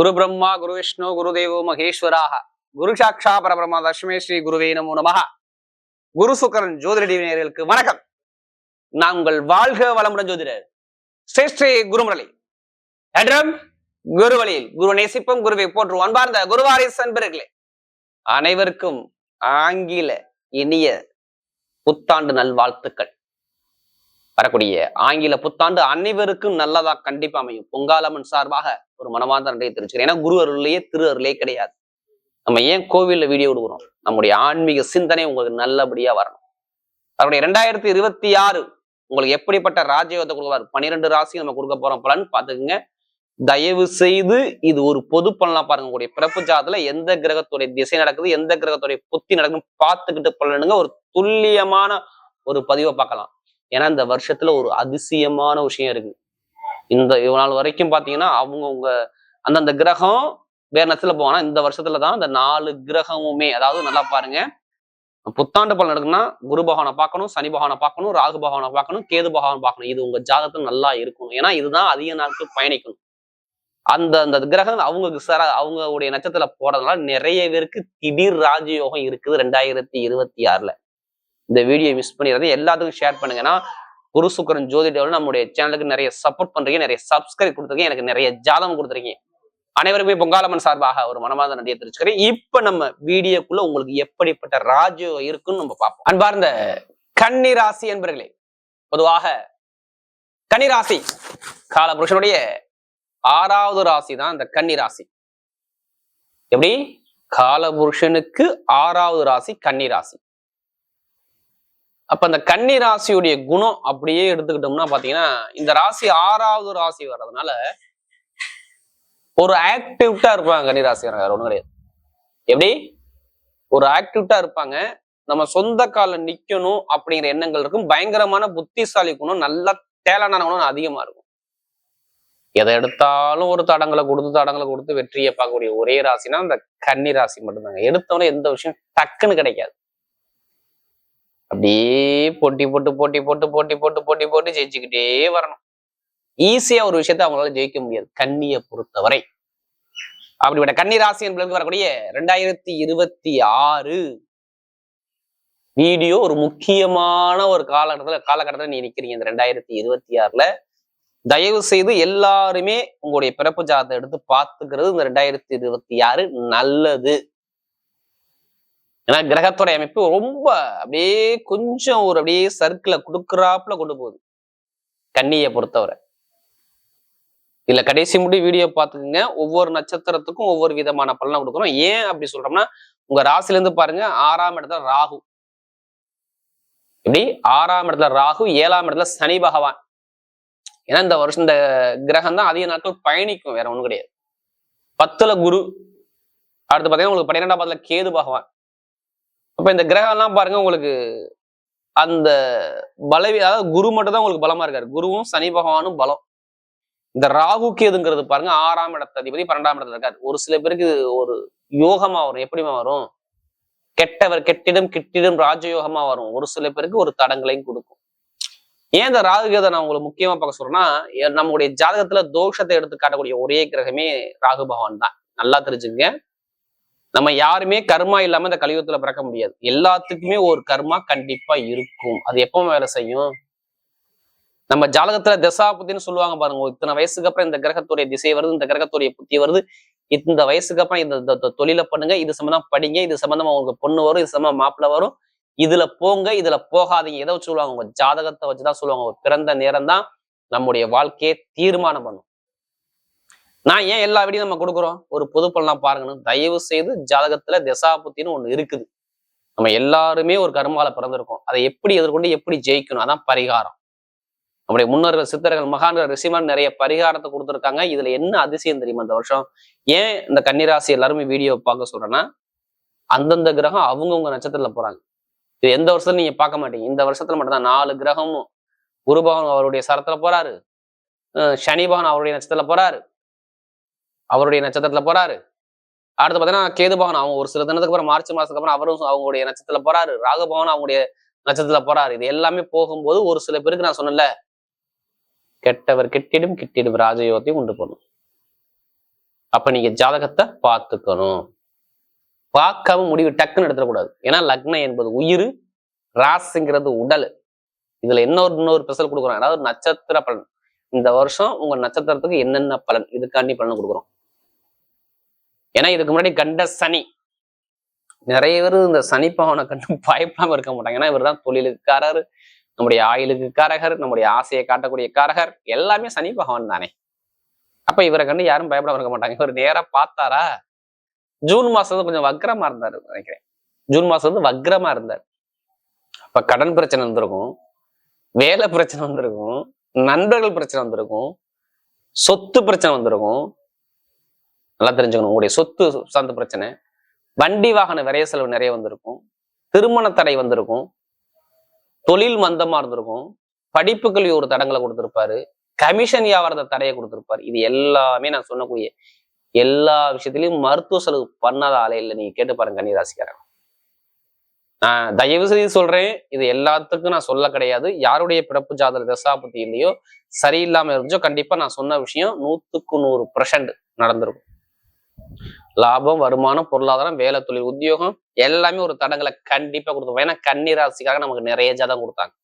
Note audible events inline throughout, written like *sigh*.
குரு பிரம்மா குரு விஷ்ணு குரு தேவோ மகேஸ்வராக. குரு சாட்சா பரபிரம்மா தஷ்மே ஸ்ரீ குருவே நமோ நமஹ. குரு சுக்கரன் ஜோதிட வணக்கம். நாங்கள் வாழ்க வளமுடன் ஜோதிடர். ஸ்ரீ ஸ்ரீ குருமுரளி. என்றும் குரு வழியில் குரு நேசிப்பம் குருவை போற்று அன்பார்ந்த குருவாரி அன்பர்களே. அனைவருக்கும் ஆங்கில இனிய புத்தாண்டு நல்வாழ்த்துக்கள். வரக்கூடிய ஆங்கில புத்தாண்டு அனைவருக்கும் நல்லதா கண்டிப்பா அமையும். பொங்காலம்மன் சார்பாக ஒரு மனமார்ந்த நன்றியை தெரிவிச்சுக்கிறேன். ஏன்னா குரு அருளையே திரு அருளே கிடையாது. நம்ம ஏன் கோவில்ல வீடியோ விடுகிறோம்? நம்முடைய ஆன்மீக சிந்தனை உங்களுக்கு நல்லபடியா வரணும். அவருடைய ரெண்டாயிரத்தி இருபத்தி ஆறு உங்களுக்கு எப்படிப்பட்ட ராஜயோகத்தை கொடுக்குவார் பன்னிரெண்டு ராசி நம்ம கொடுக்க போறோம் பலன். பாத்துக்கோங்க தயவு செய்து இது ஒரு பொது பலனா பாருங்க. உங்களுடைய பிறப்பு ஜாதத்துல எந்த கிரகத்துடைய திசை நடக்குது எந்த கிரகத்துடைய புத்தி நடக்குதுன்னு பார்த்துக்கிட்டு பலனுங்க. ஒரு துல்லியமான ஒரு பதிவை பார்க்கலாம். ஏன்னா இந்த வருஷத்துல ஒரு அதிசயமான விஷயம் இருக்கு. இந்த இவ்வளவு நாள் வரைக்கும் பாத்தீங்கன்னா அவங்க உங்க அந்தந்த கிரகம் வேற நேரத்துல போவானா இந்த வருஷத்துல தான் இந்த நாலு கிரகமுமே அதாவது நல்லா பாருங்க. புத்தாண்டு பலன் எடுக்கணும்னா குரு பகவானை பார்க்கணும் சனி பகவானை பார்க்கணும் ராகு பகவானை பார்க்கணும் கேது பகவான் பார்க்கணும். இது உங்க ஜாதகத்துல நல்லா இருக்கணும் ஏன்னா இதுதான் அதிக நாட்கள் பயணிக்கணும் அந்த அந்த கிரகம் அவங்களுக்கு சர அவங்களுடைய நட்சத்திரத்துல போறதுனால நிறைய பேருக்கு திடீர் ராஜயோகம் இருக்குது ரெண்டாயிரத்தி இருபத்தி ஆறுல. இந்த வீடியோ மிஸ் பண்ணிடுறது எல்லாத்துக்கும் ஷேர் பண்ணுங்கன்னா குரு சுக்கரன் ஜோதிடவில் நம்முடைய சேனலுக்கு நிறைய சப்போர்ட் பண்றீங்க நிறைய சப்ஸ்கிரைப் கொடுத்துருக்கீங்க எனக்கு நிறைய ஜாதகம் கொடுத்துருக்கீங்க. அனைவருமே பொங்காலம்மன் சார்பாக ஒரு மனமாத நன்றியை தெரிவிச்சுக்கிறேன். இப்ப நம்ம வீடியோக்குள்ள உங்களுக்கு எப்படிப்பட்ட ராஜயோகம் இருக்குன்னு நம்ம பார்ப்போம். அன்பார்ந்த கன்னி ராசி என்பர்களே பொதுவாக கன்னி ராசி காலபுருஷனுடைய ஆறாவது ராசி தான் இந்த கன்னி ராசி எப்படி? காலபுருஷனுக்கு ஆறாவது ராசி கன்னி ராசி அப்ப அந்த கன்னி ராசியுடைய குணம் அப்படியே எடுத்துக்கிட்டோம்னா பாத்தீங்கன்னா இந்த ராசி ஆறாவது ராசி வர்றதுனால ஒரு ஆக்டிவிட்டா இருப்பாங்க கன்னி ராசிக்காரங்க வேற ஒண்ணும் கிடையாது. எப்படி? ஒரு ஆக்டிவிட்டா இருப்பாங்க. நம்ம சொந்த கால நிக்கணும் அப்படிங்கிற எண்ணங்கள் இருக்கும். பயங்கரமான புத்திசாலி குணம் நல்ல தேலான குணம் அதிகமா இருக்கும். எதை எடுத்தாலும் ஒரு தடங்களை கொடுத்து தடங்களை கொடுத்து வெற்றியை பார்க்கக்கூடிய ஒரே ராசினா இந்த கன்னி ராசி மட்டும்தாங்க. எடுத்தவொடனே எந்த விஷயம் டக்குன்னு கிடைக்காது. அப்படியே போட்டி போட்டு போட்டி போட்டு போட்டி போட்டு போட்டி போட்டு ஜெயிச்சுக்கிட்டே வரணும். ஈஸியா ஒரு விஷயத்த அவங்களால ஜெயிக்க முடியாது. கண்ணியை பொறுத்தவரை. அப்படிப்பட்ட கன்னி ராசி என்பதற்கு வரக்கூடிய ரெண்டாயிரத்தி இருபத்தி ஆறு வீடியோ ஒரு முக்கியமான ஒரு காலகட்டத்துல காலகட்டத்துல நீ நிற்கிறீங்க இந்த ரெண்டாயிரத்தி இருபத்தி ஆறுல தயவு செய்து எல்லாருமே உங்களுடைய பிறப்பு ஜாதத்தை எடுத்து பார்த்துக்கிறது இந்த ரெண்டாயிரத்தி இருபத்தி ஆறு நல்லது. ஏன்னா கிரகத்தோட அமைப்பு ரொம்ப அப்படியே கொஞ்சம் ஒரு அப்படியே சர்க்கிளை கொடுக்குறாப்புல கொண்டு போகுது. கன்னியை பொறுத்தவரை. இதுல கடைசி முடி வீடியோ பார்த்துக்குங்க. ஒவ்வொரு நட்சத்திரத்துக்கும் ஒவ்வொரு விதமான பலனை கொடுக்குறோம் ஏன் அப்படி சொல்றோம்னா உங்க ராசில இருந்து பாருங்க ஆறாம் இடத்துல ராகு. எப்படி? ஆறாம் இடத்துல ராகு ஏழாம் இடத்துல சனி பகவான். ஏன்னா இந்த வருஷம் இந்த கிரகம் தான் அதிக நாட்கள் பயணிக்கும் வேற ஒண்ணும் கிடையாது. பத்துல குரு அடுத்து பாத்தீங்கன்னா உங்களுக்கு பன்னிரெண்டாம் பாதத்துல கேது பகவான். அப்ப இந்த கிரகம் எல்லாம் பாருங்க உங்களுக்கு அந்த பலவி அதாவது குரு மட்டும் தான் உங்களுக்கு பலமா இருக்காரு. குருவும் சனி பகவானும் பலம். இந்த ராகு கேதுங்கிறது பாருங்க ஆறாம் இடத்த அதிபதி பன்னெண்டாம் இடத்துல இருக்காரு. ஒரு சில பேருக்கு ஒரு யோகமா வரும். எப்படிமா வரும்? கெட்டவர் கெட்டிடம் கிட்டிடம் ராஜயோகமா வரும். ஒரு சில பேருக்கு ஒரு தடங்களையும் கொடுக்கும். ஏன் இந்த ராகு கேதை நான் உங்களுக்கு முக்கியமா பார்க்க சொல்றேன்னா நம்முடைய நம்மளுடைய ஜாதகத்துல தோஷத்தை எடுத்து காட்டக்கூடிய ஒரே கிரகமே ராகு பகவான் தான். நல்லா தெரிஞ்சுங்க நம்ம யாருமே கர்மா இல்லாம இந்த கலியுகத்துல பிறக்க முடியாது. எல்லாத்துக்குமே ஒரு கர்மா கண்டிப்பா இருக்கும். அது எப்போ வேலை செய்யும்? நம்ம ஜாதகத்துல தசா புத்தின்னு சொல்லுவாங்க பாருங்க. இத்தனை வயசுக்கு அப்புறம் இந்த கிரகத்துடைய திசை வருது இந்த கிரகத்துடைய புத்தி வருது. இந்த வயசுக்கு அப்புறம் இந்த இந்த- தொழிலை பண்ணுங்க. இது சம்பந்தமா படிங்க. இது சம்பந்தமா உங்க பொண்ணு வரும். இது சம்பந்தமா மாப்பிள்ள வரும். இதுல போங்க இதுல போகாதீங்க. எதை வச்சு சொல்லுவாங்க? உங்க ஜாதகத்தை வச்சுதான் சொல்லுவாங்க. பிறந்த நேரம் தான் நம்முடைய வாழ்க்கையை தீர்மானம் பண்ணும். நான் ஏன் எல்லா வீடியும் நம்ம கொடுக்குறோம்? ஒரு பொது பலனா பாருங்கன்னு தயவு செய்து ஜாதகத்துல திசாபுத்தின்னு ஒண்ணு இருக்குது. நம்ம எல்லாருமே ஒரு கர்மால பிறந்திருக்கோம். அதை எப்படி எதிர்கொண்டு எப்படி ஜெயிக்கணும்? அதான் பரிகாரம். நம்முடைய முன்னோர்கள் சித்தர்கள் மகான்கள் ரிஷிமார் நிறைய பரிகாரத்தை கொடுத்துருக்காங்க. இதுல என்ன அதிசயம் தெரியுமா இந்த வருஷம்? ஏன் இந்த கன்னிராசி எல்லாருமே வீடியோ பார்க்க சொல்றேன்னா அந்தந்த கிரகம் அவங்கவுங்க நட்சத்திரத்துல போறாங்க. இது எந்த வருஷத்துல நீங்க பார்க்க மாட்டீங்க? இந்த வருஷத்துல மட்டும்தான் நாலு கிரகமும். குருபவன் அவருடைய சரத்துல போறாரு. அஹ் சனி பகவான் அவருடைய நட்சத்திரத்துல போறாரு. அவருடைய நட்சத்திரத்துல போறாரு. அடுத்து பார்த்தீங்கன்னா கேதுபவன் அவங்க ஒரு சில தினத்துக்கு அப்புறம் மார்ச் மாசத்துக்கு அப்புறம் அவரும் அவங்களுடைய நட்சத்திரத்துல போறாரு. ராகு பகவான் அவங்களுடைய நட்சத்திரத்துல போறாரு. இது எல்லாமே போகும்போது ஒரு சில பேருக்கு நான் சொன்னேன்ல கெட்டவர் கெட்டிடும் கிட்டிடும் ராஜயோகத்தையும் உண்டு போகணும் அப்ப நீங்க ஜாதகத்தை பார்த்துக்கணும். பார்க்காம முடிவு டக்குன்னு எடுத்துடக்கூடாது. ஏன்னா லக்னம் என்பது உயிர் ராசிங்கிறது உடல். இதுல இன்னொரு இன்னொரு ஸ்பெஷல் கொடுக்குறோம் அதாவது நட்சத்திர பலன். இந்த வருஷம் உங்க நட்சத்திரத்துக்கு என்னென்ன பலன்? இதுக்காண்டி பலன் கொடுக்குறோம். ஏன்னா இதுக்கு முன்னாடி கண்ட சனி. நிறைய பேர் இந்த சனி பகவானை கண்டு *laughs* பயப்படாம இருக்க மாட்டாங்க. ஏன்னா இவர் தான் தொழிலுக்காரர் நம்முடைய ஆயுளுக்கு காரகர் நம்முடைய ஆசையை காட்டக்கூடிய காரகர். எல்லாமே சனி பகவான் தானே. அப்ப இவரை கண்டு யாரும் பயப்படாம இருக்க மாட்டாங்க. இவர் நேரா பார்த்தாரா? ஜூன் மாசம் கொஞ்சம் வக்ரமா இருந்தாரு நினைக்கிறேன். ஜூன் மாசம் வந்து வக்ரமா இருந்தார். அப்ப கடன் பிரச்சனை வந்திருக்கும். வேலை பிரச்சனை வந்திருக்கும். நண்பர்கள் பிரச்சனை வந்திருக்கும். சொத்து பிரச்சனை வந்திருக்கும். நல்லா தெரிஞ்சுக்கணும். உங்களுடைய சொத்து சார்ந்த பிரச்சனை. வண்டி வாகன விரைய செலவு நிறைய வந்திருக்கும். திருமண தடை வந்திருக்கும். தொழில் மந்தமா இருந்திருக்கும். படிப்பு கல்வி ஒரு தடங்களை கொடுத்துருப்பாரு. கமிஷன் வியாபாரத்தை தடையை கொடுத்திருப்பாரு. இது எல்லாமே நான் சொன்னக்கூடிய எல்லா விஷயத்திலையும் மருத்துவ செலவு பண்ணாத ஆளே இல்லை. நீங்க கேட்டு பாருங்க கன்னிராசிக்காரன். நான் தயவு செய்து சொல்றேன் இது எல்லாத்துக்கும் நான் சொல்ல கிடையாது. யாருடைய பிறப்பு ஜாதக தசாபத்தி இல்லையோ சரியில்லாம இருந்துச்சோ கண்டிப்பா நான் சொன்ன விஷயம் நூத்துக்கு நூறு பர்சன்ட் நடந்திருக்கும். லாபம் வருமானம் பொருளாதாரம் வேலை தொழில் உத்தியோகம் எல்லாமே ஒரு தடங்களை கண்டிப்பா கொடுத்தோம் ஏன்னா கன்னி ராசிக்காக நமக்கு நிறைய ஜாதகம் கொடுத்தாங்க.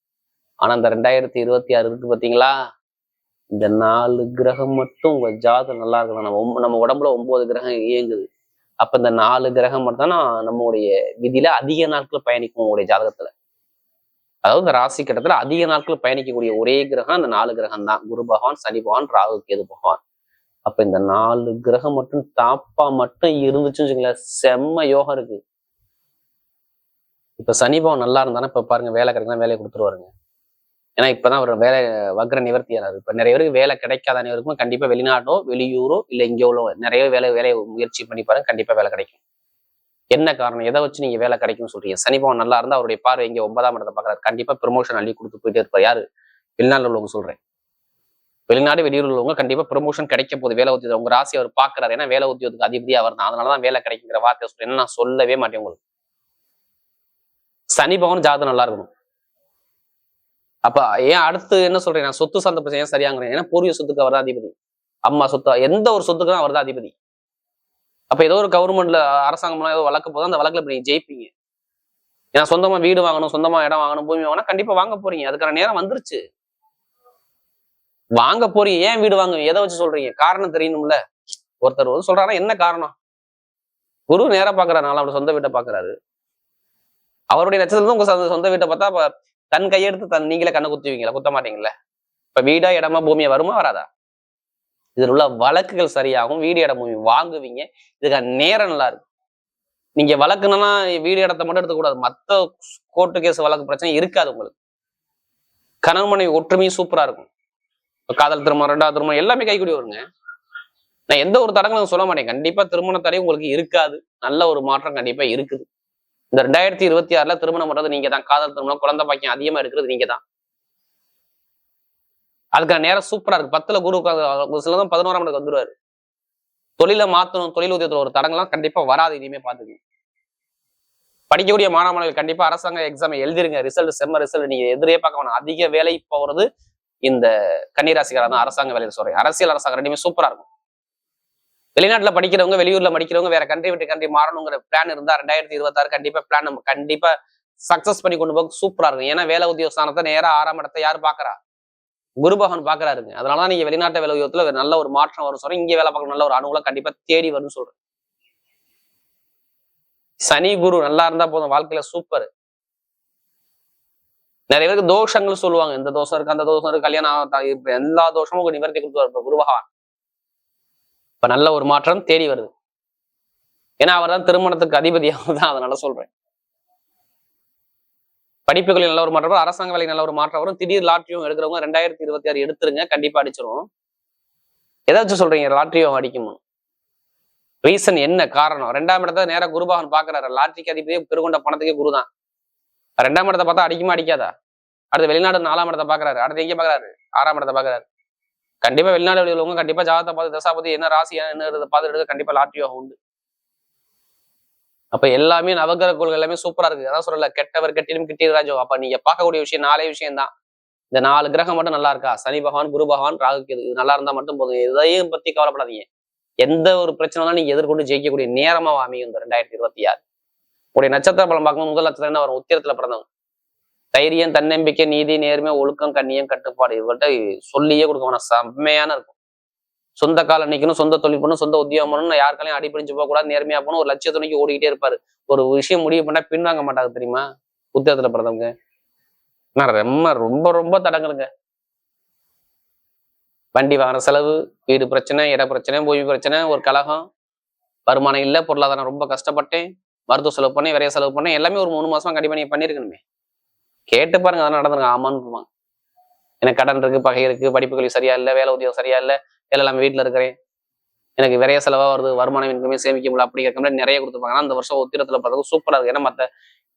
ஆனா இந்த ரெண்டாயிரத்தி இருபத்தி ஆறு இருக்கு பாத்தீங்களா? இந்த நாலு கிரகம் மட்டும் உங்க ஜாதகம் நல்லா இருக்கணும் நம்ம நம்ம உடம்புல ஒன்பது கிரகம் இயங்குது. அப்ப இந்த நாலு கிரகம் மட்டும் தான் நம்மளுடைய விதியில அதிக நாட்கள் பயணிக்கும் உங்களுடைய ஜாதகத்துல? அதாவது இந்த ராசி கட்டத்துல அதிக நாட்கள் பயணிக்கக்கூடிய ஒரே கிரகம் இந்த நாலு கிரகம் தான் குரு பகவான் சனி பகவான் ராகு கேது பகவான். அப்ப இந்த நாலு கிரகம் மட்டும் டாப்பா மட்டும் இருந்துச்சுன்னு வச்சுங்களேன் செம்ம யோகம் இருக்கு. இப்ப சனி நல்லா இருந்தானா இப்ப பாருங்க வேலை கிடைக்கலாம் வேலையை கொடுத்துருவாருங்க. ஏன்னா இப்பதான் அவர் வேலை வக்ர நிவர்த்தி ஆனாரு. இப்ப நிறைய பேருக்கு வேலை கிடைக்காத அனைவருக்கும் கண்டிப்பா வெளிநாட்டோ வெளியூரோ இல்ல இங்கே உள்ள நிறைய வேலை வேலையை முயற்சி பண்ணி பாருங்க கண்டிப்பா வேலை கிடைக்கும். என்ன காரணம்? எதை வச்சு நீங்க வேலை கிடைக்கும்னு சொல்றீங்க? சனி நல்லா இருந்தா அவருடைய பார்வை இங்க ஒன்பதாம் இடத்தை பாக்குறாரு கண்டிப்பா ப்ரொமோஷன் அள்ளி கொடுத்து போயிட்டே இருப்பார். யாரு? வெளிநாட்டுல உள்ளவங்க சொல்றேன். வெளிநாடு வெளியூர் உள்ளவங்க கண்டிப்பா ப்ரொமோஷன் கிடைக்க போது வேலை உத்தியோகம் உங்க ராசி அவர் பாக்குறாரு ஏன்னா வேலை உத்தியோகத்துக்கு அதிபதி அவர் தான் அதனாலதான் வேலை கிடைக்குங்கிற வார்த்தை சொல்றேன். நான் சொல்லவே மாட்டேன் உங்களுக்கு. சனி பவன் ஜாதகம் நல்லா இருக்கணும். அப்ப ஏன் அடுத்து என்ன சொல்றேன்? நான் சொத்து சார்ந்த பிரச்சனை ஏன் சரியாங்கிறேன் ஏன்னா பூர்வீக சொத்துக்கு அவர் தான் அதிபதி. அம்மா சொத்து எந்த ஒரு சொத்துக்கு தான் அவர் தான் அதிபதி. அப்ப ஏதோ ஒரு கவர்மெண்ட்ல அரசாங்கம் ஏதோ வழக்கு போதும் அந்த வழக்குல நீங்க ஜெயிப்பீங்க. ஏன்னா சொந்தமா வீடு வாங்கணும் சொந்தமா இடம் வாங்கணும் பூமி வாங்கணும். கண்டிப்பா வாங்க போறீங்க. அதுக்கான நேரம் வந்துருச்சு. வாங்க போறீங்க. ஏன் வீடு வாங்குவீங்க? எதை வச்சு சொல்றீங்க? காரணம் தெரியணும்ல. ஒருத்தர் வந்து சொல்றாருன்னா என்ன காரணம்? குரு நேரா பாக்குறாரு. நாலாம் சொந்த வீட்டை பாக்குறாரு. அவருடைய நட்சத்திரம் உங்க சொந்த- சொந்த வீட்டை பார்த்தா அப்ப தன் கையெடுத்து தன் நீங்களே கண்ணை குத்துவீங்களா? குத்த மாட்டீங்களா? இப்ப வீடா இடமா பூமியா வருமா வராதா? இதில் உள்ள வழக்குகள் சரியாகும். வீடு இடம் பூமி வாங்குவீங்க. இதுக்கான நேரம் நல்லா இருக்கு. நீங்க வழக்குனா வீடு இடத்த மட்டும் எடுத்துக்கூடாது மத்த கோர்ட்டு கேஸ் வழக்கு பிரச்சனை இருக்காது உங்களுக்கு. கணவன் மனைவி ஒற்றுமையும் சூப்பரா இருக்கும். காதல் திருமணம் ரெண்டாவது திருமணம் எல்லாமே கைக்கூடி வருங்க நான் எந்த ஒரு தடங்களும் சொல்ல மாட்டேன். கண்டிப்பா திருமண தடை உங்களுக்கு இருக்காது. நல்ல ஒரு மாற்றம் கண்டிப்பா இருக்குது. இந்த ரெண்டாயிரத்தி இருபத்தி ஆறுல திருமணம் பண்றது நீங்க தான். காதல் திருமணம் குழந்தை பாக்கியம் அதிகமா இருக்கிறது நீங்க தான். அதுக்கான நேரம் சூப்பரா இருக்கு. பத்துல குரு உட்கார்ந்து- சிலதான் பதினோராம் இடத்துக்கு வந்துருவாரு. தொழிலை மாத்தணும் தொழில் உதயத்துல ஒரு தடங்கள்லாம் கண்டிப்பா வராது இனிமே பாத்துக்கங்க படிக்கக்கூடிய மாணவ கண்டிப்பா அரசாங்க எக்ஸாம் எழுதிருங்க. ரிசல்ட் செம்ம ரிசல்ட் நீங்க எதிரே பார்க்க வேணாம். அதிக வேலை போறது இந்த கன்னிராசிக்காரர் தான் அரசாங்க வேலையில சொல்றேன். அரசியல் அரசாங்கம் ரெண்டுமே சூப்பரா இருக்கும். வெளிநாட்டுல படிக்கிறவங்க வெளியூர்ல படிக்கிறவங்க வேற கண்ட்ரி விட்டு கண்ட்ரி மாறணுங்கிற பிளான் இருந்தா ரெண்டாயிரத்தி இருபத்தாறு கண்டிப்பா பிளான் நம்ம கண்டிப்பா சக்சஸ் பண்ணி கொண்டு போக சூப்பரா இருக்கும். ஏன்னா வேலை உத்தியோக ஸ்தானத்தை நேரா ஆறாம் இடத்தை யார் பாக்குறா? குருபகவான் பாக்குறாருங்க. அதனாலதான் நீங்க வெளிநாட்டு வேலை உத்தியோகத்துல நல்ல ஒரு மாற்றம் வரும். சொல்றேன் இங்க வேலை பார்க்கணும் நல்ல ஒரு அனுகூலம் கண்டிப்பா தேடி வரும்னு சொல்றேன். சனி குரு நல்லா இருந்தா போதும். வாழ்க்கையில சூப்பர் நிறைய பேருக்கு தோஷங்கள் சொல்லுவாங்க. இந்த தோஷம் இருக்கு அந்த தோஷம் இருக்கு கல்யாணம் ஆகத்தான் இப்ப எல்லா தோஷமும் உங்க நிவர்த்தி கொடுத்துருவார் இப்ப குரு பகவான். இப்ப நல்ல ஒரு மாற்றம் தேடி வருது. ஏன்னா அவர் தான் திருமணத்துக்கு அதிபதியாக தான் அதனால சொல்றேன். படிப்புகளில் நல்ல ஒரு மாற்றம் வரும் அரசாங்க வேலைக்கு நல்ல ஒரு மாற்றம் வரும். திடீர் லாட்ரியும் எடுக்கிறவங்க ரெண்டாயிரத்தி இருபத்தி ஆறு எடுத்துருங்க கண்டிப்பா அடிச்சிரும் ஏதாச்சும் சொல்றீங்க லாட்ரியும் அடிக்குமா ரீசன் என்ன காரணம்? ரெண்டாம் இடத்த நேரா குருபகன் பாக்குறாரு. லாட்ரிக்கு அதிபதியே பெருகொண்ட பணத்துக்கே குரு தான் ரெண்டாம் இடத்தை பார்த்தா அடிக்குமா அடிக்காதா? அடுத்து வெளிநாடு நாலாம் இடத்தை பாக்குறாரு அடுத்து எங்க பாக்குறாரு ஆறாம் இடத்தை பாக்குறாரு கண்டிப்பா வெளிநாடு உள்ளவங்க கண்டிப்பா ஜாதகத்தை பார்த்து தசா தசாபதி என்ன ராசி என்ன பார்த்துட்டு கண்டிப்பா லாட்ரியாக உண்டு. அப்ப எல்லாமே நவகிரக கோள்கள் எல்லாமே சூப்பரா இருக்கு. அதான் சொல்லல கெட்டவர் கெட்டிலும் கிட்டிய ராஜோ அப்ப நீங்க பார்க்கக்கூடிய விஷயம் நாலே விஷயம் தான். இந்த நாலு கிரகம் மட்டும் நல்லா இருக்கா? சனி பகவான் குரு பகவான் ராகு கேது. இது நல்லா இருந்தா மட்டும் போதும். எதையும் பத்தி கவலைப்படாதீங்க. எந்த ஒரு பிரச்சனைனாலும் நீங்க எதிர்கொண்டு ஜெயிக்கக்கூடிய நேரமா அமையும் இந்த ரெண்டாயிரத்தி இருபத்தி ஆறு? உடைய நட்சத்திர பலம் பார்க்கும்போது முதல் நட்சத்திரம் என்ன வரும்? உத்திரத்துல பிறந்தவங்க தைரியம் தன்னம்பிக்கை நீதி நேர்மை ஒழுக்கம் கண்ணியம் கட்டுப்பாடு இவர்கிட்ட சொல்லியே கொடுக்க வேணாம் செம்மையான இருக்கும். சொந்த கால நிக்கணும் சொந்த தொழில் பண்ணணும் சொந்த உத்தியோகம் பண்ணணும் யாருக்காலையும் அடிப்பிடிச்சு போக கூடாது நேர்மையா போகணும் ஒரு லட்சிய துணைக்கு ஓடிக்கிட்டே இருப்பாரு. ஒரு விஷயம் முடிவு பண்ணா பின்வாங்க மாட்டாங்க தெரியுமா? உத்திரத்துல பிறந்தவங்க. நான் ரொம்ப ரொம்ப ரொம்ப தடங்களுங்க வண்டி வாகன செலவு வீடு பிரச்சனை இட பிரச்சனை பூமி பிரச்சனை ஒரு கலகம். வருமானம் இல்லை பொருளாதாரம் ரொம்ப கஷ்டப்பட்டேன். மருத்துவ செலவு பண்ணேன் விரைய செலவு பண்ணேன் எல்லாமே ஒரு மூணு மாசமா கண்டிப்பா நீங்க பண்ணிருக்கணுமே. கேட்டு பாருங்க அதெல்லாம் நடந்துருங்க ஆமான்னு சொல்லுவாங்க எனக்கு கடன் இருக்கு பகை இருக்கு படிப்பு கல்வி சரியா இல்லை வேலை உத்தியோகம் சரியா இல்லை எல்லாம் வீட்டுல இருக்கிறேன். எனக்கு விரைய செலவா வருது வருமானம் இன்கமே சேமிக்க முடியல அப்படி கேட்க முடியாது நிறைய கொடுத்துருப்பாங்க. அந்த வருஷம் உத்திரத்தில் பார்த்தது சூப்பராக இருக்கு. ஏன்னா மத்த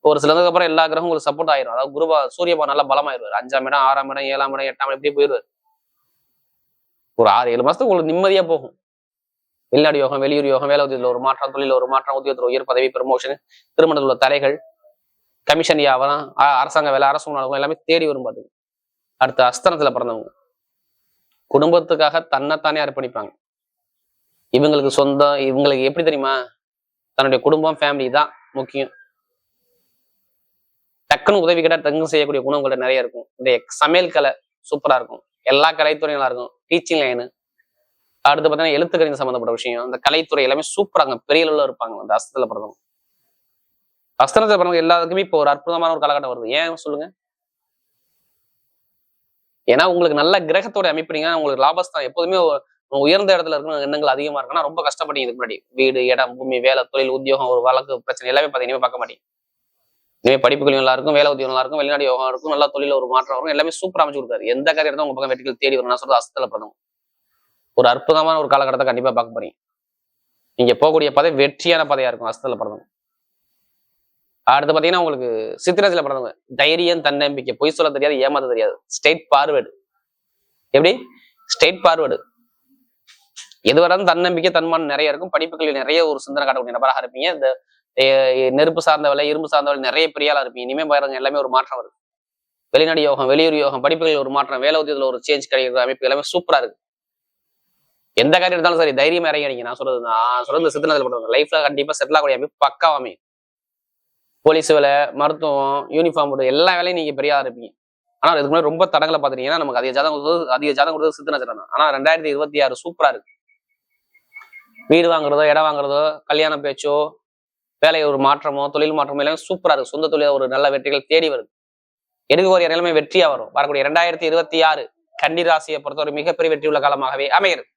ஒரு சிலதுக்கு அப்புறம் எல்லா கிரகம் உங்களுக்கு சப்போர்ட் ஆயிரும். அதாவது குருபா சூரியபா நல்லா பலமாயிருவார். அஞ்சாம் இடம் ஆறாம் இடம் ஏழாம் இடம் எட்டாம் இடம் இப்படி போயிடுவார் ஒரு ஆறு ஏழு மாசத்துக்கு உங்களுக்கு நிம்மதியா போகும். வெளிநாடு யோகம் வெளியூர் யோகம் வேலை உத்தியத்தில் ஒரு மாற்றம் தொழில் ஒரு மாற்றம் உத்தியோகத்தில் உயர் பதவி ப்ரமோஷன் திருமணத்தில் உள்ள தடைகள் கமிஷன் வியாபாரம் அரசாங்க வேலை அரசு உணவகம் எல்லாமே தேடி வரும் பாத்து. அடுத்து அஸ்தனத்துல பிறந்தவங்க. குடும்பத்துக்காக தன்னைத்தானே அர்ப்பணிப்பாங்க. இவங்களுக்கு சொந்தம் இவங்களுக்கு எப்படி தெரியுமா? தன்னுடைய குடும்பம் ஃபேமிலி தான் முக்கியம். டக்குன்னு உதவி கேட்டால் டக்குன்னு செய்யக்கூடிய குணங்கள் நிறைய இருக்கும். இந்த சமையல் கலை சூப்பரா இருக்கும். எல்லா கலைத்துறையும் நல்லா இருக்கும். டீச்சிங் லைனு அடுத்து பார்த்தீங்கன்னா எழுத்துக்கணித சம்மந்தப்பட்ட விஷயம். இந்த கலைத்துறை எல்லாமே சூப்பராங்க பெரிய அளவில் இருப்பாங்க. அந்த அஸ்தத்துல பிறந்தவங்க. அஸ்தனத்துல பிறந்தவங்க எல்லாத்துக்குமே இப்போ ஒரு அற்புதமான ஒரு காலகட்டம் வருது. ஏன் சொல்லுங்க? ஏன்னா உங்களுக்கு நல்ல கிரகத்தோட அமைப்புறீங்க உங்களுக்கு லாபஸ்தான். எப்போதுமே உயர்ந்த இடத்துல இருக்கணும் எண்ணங்கள் அதிகமா இருக்குன்னா ரொம்ப கஷ்டப்பட்டீங்க இதுக்கு முன்னாடி. வீடு இடம் பூமி வேலை தொழில் உத்தியோகம் ஒரு வழக்கு பிரச்சனை எல்லாமே பார்த்தீங்கன்னா பார்க்க மாட்டீங்க. இனிமே படிப்புகள் நல்லா இருக்கும் வேலை உத்தியோகம் நல்லா இருக்கும் வெளிநாடு யோகம் இருக்கும் நல்லா தொழில ஒரு மாற்றம் வரும். எல்லாமே சூப்பரா அமைச்சு கொடுக்காரு எந்த காரியம் இருந்தால் உங்க பக்கம் வெற்றிகள் தேடி வரும் நான் சொல்றது அஸ்தல பிறந்தவங்க. ஒரு அற்புதமான ஒரு காலகட்டத்தை கண்டிப்பா பார்க்க போறீங்க. நீங்க போகக்கூடிய பதவி வெற்றியான பதையா இருக்கும் அஸ்தல பிறந்தவங்க. அடுத்து பாத்தீங்கன்னா உங்களுக்கு சித்திரத்துல பிறந்தவங்க. தைரியம் தன்னம்பிக்கை பொய் சொல்ல தெரியாது ஏமாத்த தெரியாது. ஸ்டேட் பார்வேர்டு எப்படி? ஸ்டேட் பார்வேர்டு எது வராலும் தன்னம்பிக்கை தன்மானம் நிறைய இருக்கும். படிப்புகளில் நிறைய ஒரு சிந்தனை காட்டக்கூடிய நபராக இருப்பீங்க. இந்த நெருப்பு சார்ந்த வேலை இரும்பு சார்ந்த வேலை நிறைய பெரிய இருப்பீங்க. இனிமே பாருங்க எல்லாமே ஒரு மாற்றம் வருது. வெளிநாடு யோகம் வெளியூர் யோகம் படிப்புகளில் ஒரு மாற்றம் வேலை உத்தியத்தில் ஒரு சேஞ்ச் கிடைக்கிற அமைப்பு எல்லாமே சூப்பரா இருக்கு. எந்த காரியம் இருந்தாலும் சரி தைரியம் இறங்கி அடிங்க நான் சொல்றது நான் சொல்றது சித்தனத்தில் பண்ணுவாங்க லைஃப்ல கண்டிப்பா செட்டில் ஆகக்கூடிய அமைப்பு அமையும் போலீஸ் வேலை மருத்துவம் யூனிஃபார்ம் போட்டு எல்லா வேலையும் நீங்க பெரிய இருப்பீங்க. ஆனா இதுக்கு முன்னாடி ரொம்ப தடங்களை பாத்துட்டீங்கன்னா நமக்கு அதிக ஜாதகம் கொடுத்தது அதிக ஜாதகம் கொடுத்தது சித்த நட்சத்திரம் ஆனா ரெண்டாயிரத்தி இருபத்தி ஆறு சூப்பரா இருக்கு. வீடு வாங்குறதோ இடம் வாங்குறதோ கல்யாண பேச்சோ வேலை ஒரு மாற்றமோ தொழில் மாற்றமோ எல்லாமே சூப்பரா இருக்கு. சொந்த தொழில ஒரு நல்ல வெற்றிகள் தேடி வருது. எடுக்கக்கூடிய நிலைமை வெற்றியா வரும். வரக்கூடிய இரண்டாயிரத்தி இருபத்தி ஆறு கன்னி ராசியை பொறுத்தவரை மிகப்பெரிய வெற்றி உள்ள காலமாகவே அமைகிறது.